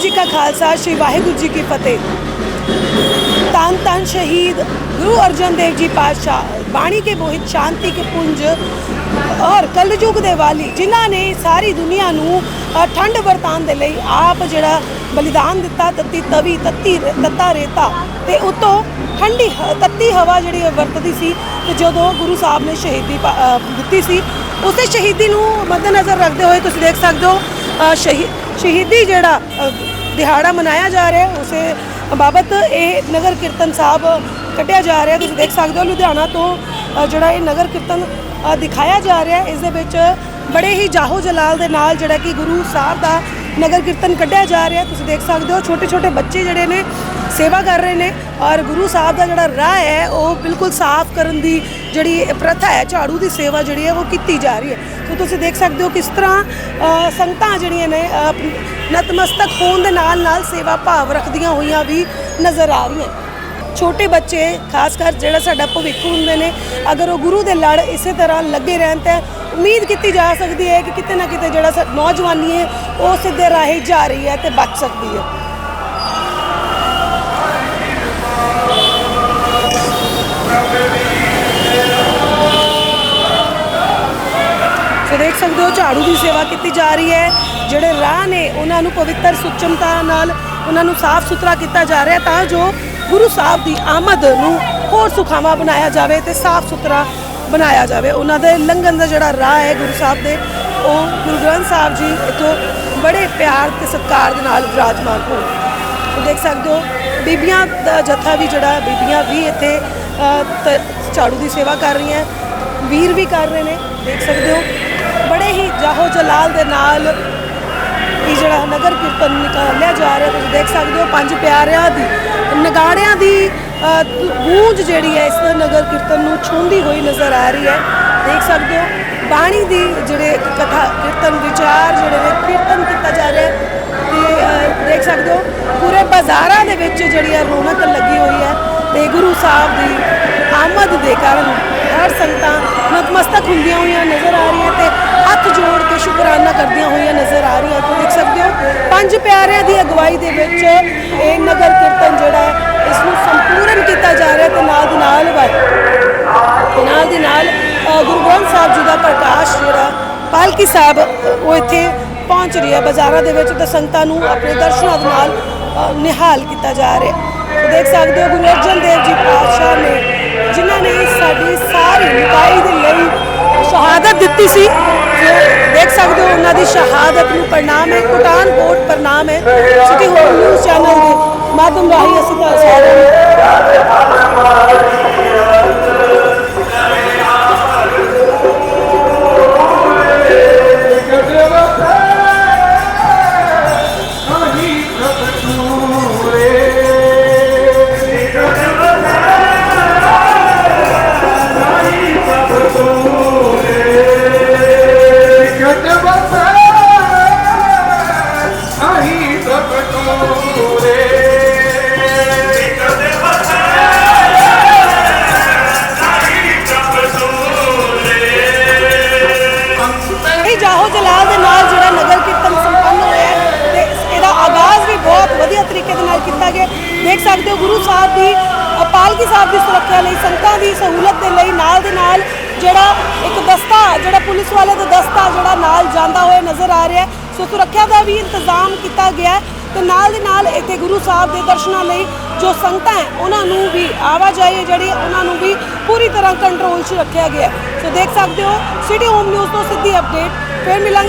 ਜੀ ਕਾ ਖਾਲਸਾ, ਸ੍ਰੀ ਵਾਹਿਗੁਰੂ ਜੀ ਕੀ ਫਤਿਹ। ਤਨ ਤਨ ਸ਼ਹੀਦ ਗੁਰੂ ਅਰਜਨ ਦੇਵ ਜੀ ਪਾਤਸ਼ਾਹ, ਬਾਣੀ ਕੇ ਮੋਹਿਤ ਸ਼ਾਂਤੀ ਕੇ ਪੁੰਜ ਔਰ ਕਲਯੁਗ ਦੇ ਵਾਲੀ, ਜਿਨ੍ਹਾਂ ਨੇ ਸਾਰੀ ਦੁਨੀਆ ਨੂੰ ਠੰਡ ਵਰਤਾਨ ਦੇ ਲਈ ਆਪ ਜਿਹੜਾ ਬਲੀਦਾਨ ਦਿੱਤਾ, ਤੱਤੀ ਤਵੀ, ਤੱਤੀ ਰੇ- ਤੱਤਾ ਰੇਤਾ, ਤੇ ਉਤੋਂ ਠੰਡੀ ਹ- ਤੱਤੀ ਹਵਾ ਜਿਹੜੀ ਉਹ ਵਰਤਦੀ ਸੀ, ਤੇ ਜਦੋਂ ਗੁਰੂ ਸਾਹਿਬ ਨੇ ਸ਼ਹੀਦੀ ਪਾ- ਦਿੱਤੀ ਸੀ, ਉਸੇ ਸ਼ਹੀਦੀ ਨੂੰ ਮੱਦੇਨਜ਼ਰ ਰੱਖਦੇ ਹੋਏ ਤੁਸੀਂ ਦੇਖ ਸਕਦੇ ਹੋ ਸ਼ਹੀ- ਸ਼ਹੀਦੀ ਜਿਹੜਾ ਦਿਹਾੜਾ ਮਨਾਇਆ ਜਾ ਰਿਹਾ ਹੈ, ਉਸੇ ਬਾਬਤ ਇਹ ਨਗਰ ਕੀਰਤਨ ਸਾਹਿਬ ਕੱਢਿਆ ਜਾ ਰਿਹਾ ਤੁਸੀਂ ਦੇਖ ਸਕਦੇ ਹੋ ਲੁਧਿਆਣਾ ਤੋਂ ਜਿਹੜਾ ਇਹ ਨਗਰ ਕੀਰਤਨ ਦਿਖਾਇਆ ਜਾ ਰਿਹਾ ਇਸ ਦੇ ਵਿੱਚ ਬੜੇ ਹੀ ਜਾਹੋ ਜਲਾਲ ਦੇ ਨਾਲ ਜਿਹੜਾ ਕਿ ਗੁਰੂ ਸਾਹਿਬ ਦਾ ਨਗਰ ਕੀਰਤਨ ਕੱਢਿਆ ਜਾ ਰਿਹਾ ਤੁਸੀਂ ਦੇਖ ਸਕਦੇ ਹੋ ਛੋਟੇ ਛੋਟੇ ਬੱਚੇ ਜਿਹੜੇ ਨੇ ਸੇਵਾ ਕਰ ਰਹੇ ਨੇ ਔਰ ਗੁਰੂ ਸਾਹਿਬ ਦਾ ਜਿਹੜਾ ਰਾਹ ਹੈ ਉਹ ਬਿਲਕੁਲ ਸਾਫ਼ ਕਰਨ ਦੀ ਜਿਹੜੀ ਪ੍ਰਥਾ ਹੈ, ਝਾੜੂ ਦੀ ਸੇਵਾ ਜਿਹੜੀ ਹੈ, ਉਹ ਕੀਤੀ ਜਾ ਰਹੀ ਹੈ। ਸੋ ਤੁਸੀਂ ਦੇਖ ਸਕਦੇ ਹੋ ਕਿਸ ਤਰ੍ਹਾਂ ਸੰਗਤਾਂ ਜਿਹੜੀਆਂ ਨੇ ਨਤਮਸਤਕ ਹੋਣ ਦੇ ਨਾਲ ਨਾਲ ਸੇਵਾ ਭਾਵ ਰੱਖਦੀਆਂ ਹੋਈਆਂ ਵੀ ਨਜ਼ਰ ਆ ਰਹੀਆਂ ਛੋਟੇ ਬੱਚੇ, ਖਾਸ ਕਰ ਜਿਹੜਾ ਸਾਡਾ ਭਵਿੱਖ ਹੁੰਦੇ ਨੇ, ਅਗਰ ਉਹ ਗੁਰੂ ਦੇ ਲੜ ਇਸੇ ਤਰ੍ਹਾਂ ਲੱਗੇ ਰਹਿਣ ਤਾਂ ਉਮੀਦ ਕੀਤੀ ਜਾ ਸਕਦੀ ਹੈ ਕਿ ਕਿਤੇ ਨਾ ਕਿਤੇ ਜਿਹੜਾ ਸਾ- ਨੌਜਵਾਨੀ ਹੈ, ਉਹ ਸਿੱਧੇ ਰਾਹੇ ਜਾ ਰਹੀ ਹੈ ਤੇ ਬਚ ਸਕਦੀ ਹੈ ਸੋ ਦੇਖ ਸਕਦੇ ਹੋ? ਝਾੜੂ ਦੀ ਸੇਵਾ ਕੀਤੀ ਜਾ ਰਹੀ ਹੈ। ਜਿਹੜੇ ਰਾਹ ਨੇ, ਉਹਨਾਂ ਨੂੰ ਪਵਿੱਤਰ ਸੁਚਮਤਾ ਨਾਲ ਉਹਨਾਂ ਨੂੰ ਸਾਫ਼ ਸੁਥਰਾ ਕੀਤਾ ਜਾ ਰਿਹਾ ਤਾਂ ਜੋ ਗੁਰੂ ਸਾਹਿਬ ਦੀ ਆਮਦ ਨੂੰ ਹੋਰ ਸੁਖਾਵਾ ਬਣਾਇਆ ਜਾਵੇ ਤੇ ਸਾਫ਼ ਸੁਥਰਾ ਬਣਾਇਆ ਜਾਵੇ। ਉਹਨਾਂ ਦੇ ਲੰਘਣ ਦਾ ਜਿਹੜਾ ਰਾਹ ਹੈ ਗੁਰੂ ਸਾਹਿਬ ਦੇ, ਉਹ ਗੁਰੂ ਗ੍ਰੰਥ ਸਾਹਿਬ ਜੀ ਇੱਥੋਂ ਬੜੇ ਪਿਆਰ ਤੇ ਸਤਿਕਾਰ ਦੇ ਨਾਲ ਵਿਰਾਜਮਾਨ ਹੋਣ। ਦੇਖ ਸਕਦੇ ਹੋ, ਬੀਬੀਆਂ ਦਾ ਜਥਾ ਵੀ ਜਿਹੜਾ, ਬੀਬੀਆਂ ਵੀ ਇੱਥੇ ਝਾੜੂ ਦੀ ਸੇਵਾ ਕਰ ਰਹੀਆਂ, ਵੀਰ ਵੀ ਕਰ ਰਹੇ ਨੇ। ਦੇਖ ਸਕਦੇ ਹੋ ਬੜੇ ਹੀ ਜਾਹੋ ਜਲਾਲ ਦੇ ਨਾਲ ਇਹ ਜਿਹੜਾ ਨਗਰ ਕੀਰਤਨ ਨਿਕਾਲਿਆ ਜਾ ਰਿਹਾ ਤੁਸੀਂ ਦੇਖ ਸਕਦੇ ਹੋ ਪੰਜ ਪਿਆਰਿਆਂ ਦੀ ਨਗਾੜਿਆਂ ਦੀ ਅ, ਗੂੰਜ ਜਿਹੜੀ ਹੈ ਇਸ ਨਗਰ ਕੀਰਤਨ ਨੂੰ ਛੂੰਹਦੀ ਹੋਈ ਨਜ਼ਰ ਆ ਰਹੀ ਹੈ। ਦੇਖ ਸਕਦੇ ਹੋ ਬਾਣੀ ਦੀ ਜਿਹੜੇ ਕਥਾ ਕੀਰਤਨ ਵਿਚਾਰ ਜਿਹੜੇ ਨੇ ਕੀਰਤਨ ਕੀਤਾ ਜਾ ਰਿਹਾ ਹੈ। ਤੇ ਦੇਖ ਸਕਦੇ ਹੋ ਪੂਰੇ ਬਾਜ਼ਾਰਾਂ ਦੇ ਵਿੱਚ ਜਿਹੜੀ ਹੈ ਰੌਣਕ ਲੱਗੀ ਹੋਈ ਹੈ ਤੇ ਗੁਰੂ ਸਾਹਿਬ ਦੀ ਆਮਦ ਦੇ ਕਾਰਨ ਹਰ ਸੰਗਤਾਂ ਨਤਮਸਤਕ ਹੁੰਦੀਆਂ ਹੋਈਆਂ ਨਜ਼ਰ ਆ ਰਹੀਆਂ ਤੇ ਹੱਥ ਜੋੜ ਕੇ ਸ਼ੁਕਰਾਨਾ ਕਰਦੀਆਂ ਹੋਈਆਂ ਨਜ਼ਰ ਆ ਰਹੀਆਂ। ਤੁਸੀਂ ਦੇਖ ਸਕਦੇ ਹੋ, ਪੰਜ ਪਿਆਰਿਆਂ ਦੀ ਅਗਵਾਈ ਦੇ ਵਿੱਚ ਇਹ ਨਗਰ ਕੀਰਤਨ ਜਿਹੜਾ ਹੈ ਇਸ ਨੂੰ ਸੰਪੂਰਨ ਕੀਤਾ ਜਾ ਰਿਹਾ ਤੇ ਨਾਲ ਦੀ ਨਾਲ ਵਾ- ਨਾਲ ਦੀ ਨਾਲ ਗੁਰੂ ਗ੍ਰੰਥ ਸਾਹਿਬ ਜੀ ਦਾ ਪ੍ਰਕਾਸ਼ ਜਿਹੜਾ, ਪਾਲਕੀ ਸਾਹਿਬ ਉਹ ਇੱਥੇ ਪਹੁੰਚ ਰਹੀ ਹੈ ਬਾਜ਼ਾਰਾਂ ਦੇ ਵਿੱਚ ਤੇ ਸੰਗਤਾਂ ਨੂੰ ਆਪਣੇ ਦਰਸ਼ਨਾਂ ਦੇ ਨਾਲ ਨਿਹਾਲ ਕੀਤਾ ਜਾ ਰਿਹਾ। ਦੇਖ ਸਕਦੇ ਹੋ, ਗੁਰੂ ਅਰਜਨ ਦੇਵ ਜੀ ਪਾਤਸ਼ਾਹ ਨੇ ਜਿਨ੍ਹਾਂ ਨੇ ਸਾਡੀ ਸਾਰੀ ਲੁਕਾਈ ਦੇ ਲਈ ਸ਼ਹਾਦਤ ਦਿੱਤੀ ਸੀ। ਜੋ ਦੇਖ ਸਕਦੇ ਹੋ, ਉਹਨਾਂ ਦੀ ਸ਼ਹਾਦਤ ਨੂੰ ਪ੍ਰਣਾਮ ਹੈ ਪਠਾਨਕੋਟ ਪ੍ਰਣਾਮ ਹੈ। ਸਿਟੀ ਹੋਮ ਨਿਊਜ਼ ਚੈਨਲ ਦੇ ਮਾਧਿਅਮ ਰਾਹੀਂ ਅਸੀਂ ਤਾਂ ਸਾਰਿਆਂ ਨੂੰ ਸਾਹਿਬ ਦੀ ਪਾਲਕੀ ਸਾਹਿਬ ਦੀ ਸੁਰੱਖਿਆ ਲਈ, ਸੰਗਤਾਂ ਦੀ ਸਹੂਲਤ ਦੇ ਲਈ ਨਾਲ ਦੇ ਨਾਲ ਜਿਹੜਾ ਇੱਕ ਦਸਤਾ, ਜਿਹੜਾ ਪੁਲਿਸ ਵਾਲੇ ਦਾ ਦਸਤਾ ਜਿਹੜਾ ਨਾਲ ਜਾਂਦਾ ਹੋਇਆ ਨਜ਼ਰ ਆ ਰਿਹਾ ਸੋ ਸੁਰੱਖਿਆ ਦਾ ਵੀ ਇੰਤਜ਼ਾਮ ਕੀਤਾ ਗਿਆ ਹੈ ਤੇ ਨਾਲ ਦੇ ਨਾਲ ਇੱਥੇ ਗੁਰੂ ਸਾਹਿਬ ਦੇ ਦਰਸ਼ਨਾਂ ਲਈ ਜੋ ਸੰਗਤਾਂ ਹੈ, ਉਹਨਾਂ ਨੂੰ ਵੀ ਆਵਾਜਾਈ ਹੈ ਜਿਹੜੀ, ਉਹਨਾਂ ਨੂੰ ਵੀ ਪੂਰੀ ਤਰ੍ਹਾਂ ਕੰਟਰੋਲ 'ਚ ਰੱਖਿਆ ਗਿਆ ਸੋ ਦੇਖ ਸਕਦੇ ਹੋ ਸਿਟੀ ਹੋਮ ਨਿਊਜ਼ ਤੋਂ ਸਿੱਧੀ ਅਪਡੇਟ ਫਿਰ ਮਿਲਾਂਗੇ